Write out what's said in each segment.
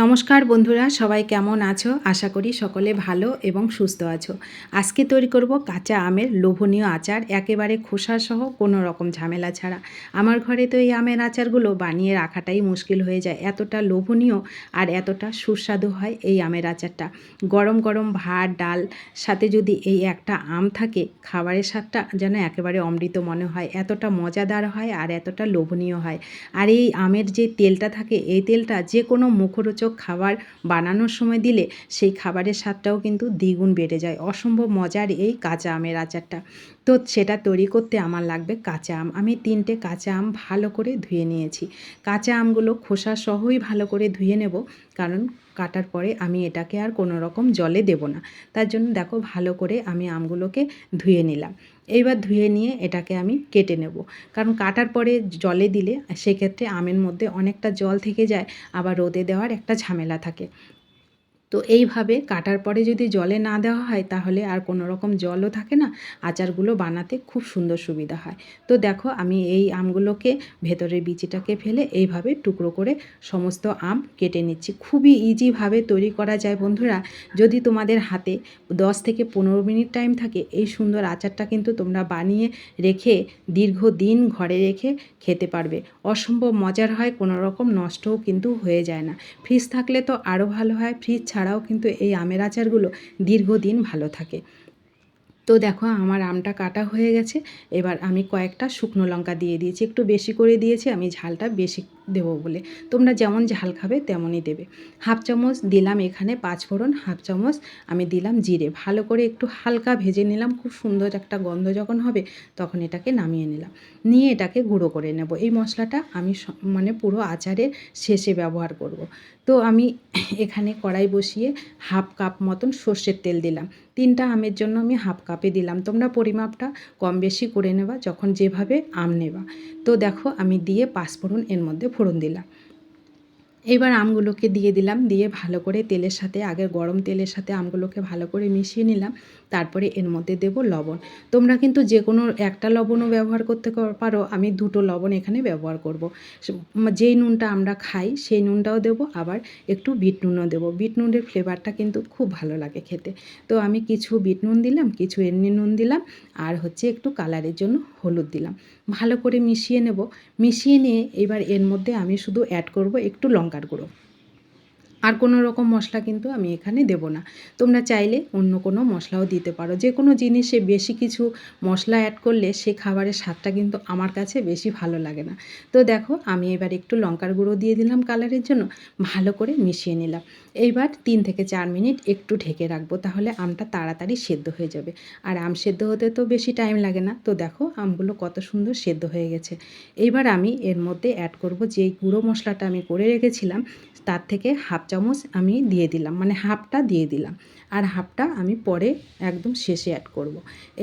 নমস্কার বন্ধুরা, সবাই কেমন আছো? আশা করি সকলে ভালো এবং সুস্থ আছো। আজকে তৈরি করব কাঁচা আমের লোভনীয় আচার, একেবারে খোসা সহ কোনো রকম ঝামেলা ছাড়া। আমার ঘরে তো এই আমের আচারগুলো বানিয়ে রাখাটাই মুশকিল হয়ে যায়। এতটা লোভনীয় আর এতটা সুস্বাদু হয় এই আমের আচারটা। গরম গরম ভাত, ডাল, সাথে যদি এই একটা আম থাকে, খাবারের স্বাদটা যেন একেবারে অমৃত মনে হয়, এতটা মজাদার হয় আর এতটা লোভনীয় হয়। আর এই আমের যে তেলটা থাকে, এই তেলটা যে কোনো মুখরোচক খাবার বানানোর সময় দিলে সেই খাবারের স্বাদটাও কিন্তু দ্বিগুণ বেড়ে যায়। অসম্ভব মজার এই কাঁচা আমের আচারটা। তো সেটা তৈরি করতে আমার লাগবে কাঁচা আম। আমি তিনটে কাঁচা আম ভালো করে ধুয়ে নিয়েছি। কাঁচা আমগুলো খোসা সহই ভালো করে ধুয়ে নেব। কারণ কাটার পরে আমি এটাকে আর কোনো রকম জলে দেব না। তার জন্য দেখো ভালো করে আমি আমগুলোকে ধুয়ে নিলাম। এইবার ধুয়ে নিয়ে এটাকে আমি কেটে নেব। কারণ কাটার পরে জলে দিলে সেক্ষেত্রে আমের মধ্যে অনেকটা জল থেকে যায়, আবার রোদে দেওয়ার একটা ঝামেলা থাকে। তো এইভাবে কাটার পরে যদি জলে না দেওয়া হয়, তাহলে আর কোনো রকম জলও থাকে না। আচারগুলো বানাতে খুব সুন্দর সুবিধা হয়। তো দেখো, আমি এই আমগুলোকে ভেতরের বিচিটাকে ফেলে এইভাবে টুকরো করে সমস্ত আম কেটে নিচ্ছি। খুবই ইজিভাবে তৈরি করা যায় বন্ধুরা। যদি তোমাদের হাতে দশ থেকে পনেরো মিনিট টাইম থাকে, এই সুন্দর আচারটা কিন্তু তোমরা বানিয়ে রেখে, দীর্ঘদিন ঘরে রেখে খেতে পারবে। অসম্ভব মজার হয়, কোনো রকম নষ্টও কিন্তু হয়ে যায় না। ফ্রিজ থাকলে তো আরও ভালো হয়, ফ্রিজ ছাড়াও কিন্তু এই আমের আচারগুলো দীর্ঘদিন ভালো থাকে। তো দেখো আমার আমটা কাটা হয়ে গেছে, এবার আমি কয়েকটা শুকনো লঙ্কা দিয়ে দিয়েছি, একটু বেশি করে দিয়েছি, আমি ঝালটা বেশি দেবো বলে। তোমরা যেমন ঝাল খাবে তেমনই দেবে। হাফ চামচ দিলাম এখানে পাঁচ ফোড়ন, হাফ চামচ আমি দিলাম জিরে। ভালো করে একটু হালকা ভেজে নিলাম, খুব সুন্দর একটা গন্ধ যখন হবে তখন এটাকে নামিয়ে নিলাম। নিয়ে এটাকে গুঁড়ো করে নেব। এই মশলাটা আমি মানে পুরো আচারের শেষে ব্যবহার করব। তো আমি এখানে কড়াই বসিয়ে হাফ কাপ মতন সর্ষের তেল দিলাম। তিনটা আমের জন্য আমি হাফ কাপে দিলাম। তোমরা পরিমাপটা কম বেশি করে নেবা, যখন যেভাবে আম নেবা। তো দেখো, আমি দিয়ে পাঁচফোড়ন এর মধ্যে ফোড়ন দিলাম। এবার আমগুলোকে দিয়ে দিলাম, দিয়ে ভালো করে তেলের সাথে, আগে গরম তেলের সাথে আমগুলোকে ভালো করে মিশিয়ে নিলাম, তারপরে এর মধ্যে দেব লবণ। তোমরা কিন্তু যে কোনো একটা লবণও ব্যবহার করতে পারো, আমি দুটো লবণ এখানে ব্যবহার করব। যেই নুনটা আমরা খাই, সেই নুনটাও দেব, আবার একটু বিট নুনও দেবো। বিট নুনের ফ্লেভারটা কিন্তু খুব ভালো লাগে খেতে। তো আমি কিছু বিট নুন দিলাম, কিছু এমনি নুন দিলাম, আর হচ্ছে একটু কালারের জন্য হলুদ দিলাম। ভালো করে মিশিয়ে নেব। মিশিয়ে নিয়ে এবার এর মধ্যে আমি শুধু অ্যাড করব একটু লঙ্কার গুঁড়ো। আর কোনো রকম মশলা কিন্তু আমি এখানে দেব না। তোমরা চাইলে অন্য কোনো মশলাও দিতে পারো। যে কোনো জিনিসে বেশি কিছু মশলা অ্যাড করলে সে খাবারের স্বাদটা কিন্তু আমার কাছে বেশি ভালো লাগে না। তো দেখো, আমি এবার একটু লঙ্কার গুঁড়ো দিয়ে দিলাম কালারের জন্য, ভালো করে মিশিয়ে নিলাম। এইবার তিন থেকে চার মিনিট একটু ঢেকে রাখব, তাহলে আমটা তাড়াতাড়ি সেদ্ধ হয়ে যাবে। আর আম সেদ্ধ হতে তো বেশি টাইম লাগে না। তো দেখো, আমগুলো কত সুন্দর সেদ্ধ হয়ে গেছে। এইবার আমি এর মধ্যে অ্যাড করব যেই গুঁড়ো মশলাটা আমি করে রেখেছিলাম, তার থেকে হাফ চামচ আমি দিয়ে দিলাম মানে হাফটা দিয়ে দিলাম। আর হাফটা আমি পরে একদম শেষে অ্যাড করব।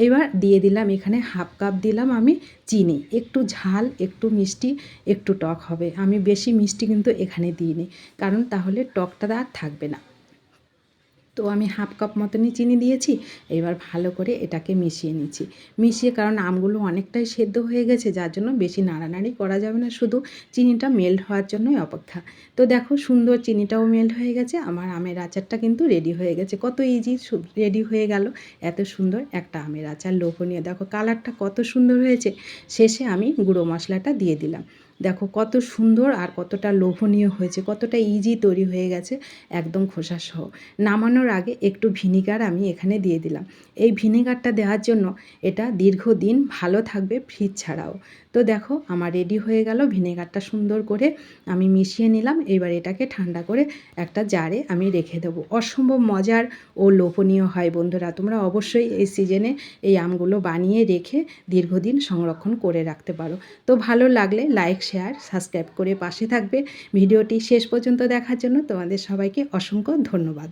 এবার দিয়ে দিলাম, এখানে হাফ কাপ দিলাম আমি চিনি। একটু ঝাল, একটু মিষ্টি, একটু টক হবে। আমি বেশি মিষ্টি কিন্তু এখানে দিইনি। কারণ তাহলে টকটা আর থাকবে না। তো আমি হাফ কাপ মতনই চিনি দিয়েছি, এবার ভালো করে এটাকে মিশিয়ে নিচ্ছি। মিশিয়ে কারণ আমগুলো অনেকটাই সেদ্ধ হয়ে গেছে, যার জন্য বেশি নাড়ানাড়ি করা যাবে না, শুধু চিনিটা মেল্ট হওয়ার জন্যই অপেক্ষা। তো দেখো সুন্দর চিনিটাও মেল্ট হয়ে গেছে, আমার আমের আচারটা কিন্তু রেডি হয়ে গেছে। কত ইজি রেডি হয়ে গেল, এত সুন্দর একটা আমের আচার। লোভনীয়, দেখো কালারটা কত সুন্দর হয়েছে। শেষে আমি গুঁড়ো মশলাটা দিয়ে দিলাম। দেখো কত সুন্দর আর কতটা লোভনীয় হয়েছে, কতটা ইজি তৈরি হয়ে গেছে একদম খোসা সহ। নামানোর আগে একটু ভিনিগার আমি এখানে দিয়ে দিলাম। এই ভিনিগারটা দেওয়ার জন্য এটা দীর্ঘদিন ভালো থাকবে ফ্রিজ ছাড়াও। তো দেখো আমার রেডি হয়ে গেল, ভিনেগারটা সুন্দর করে আমি মিশিয়ে নিলাম, এবার এটাকে ঠান্ডা করে একটা জারে আমি রেখে দেবো। অসম্ভব মজার ও লোভনীয় হয় বন্ধুরা, তোমরা অবশ্যই এই সিজনে এই আমগুলো বানিয়ে রেখে দীর্ঘদিন সংরক্ষণ করে রাখতে পারো। তো ভালো লাগলে লাইক শেয়ার সাবস্ক্রাইব করে পাশে থাকবে। ভিডিওটি শেষ পর্যন্ত দেখার জন্য তোমাদের সবাইকে অসংখ্য ধন্যবাদ।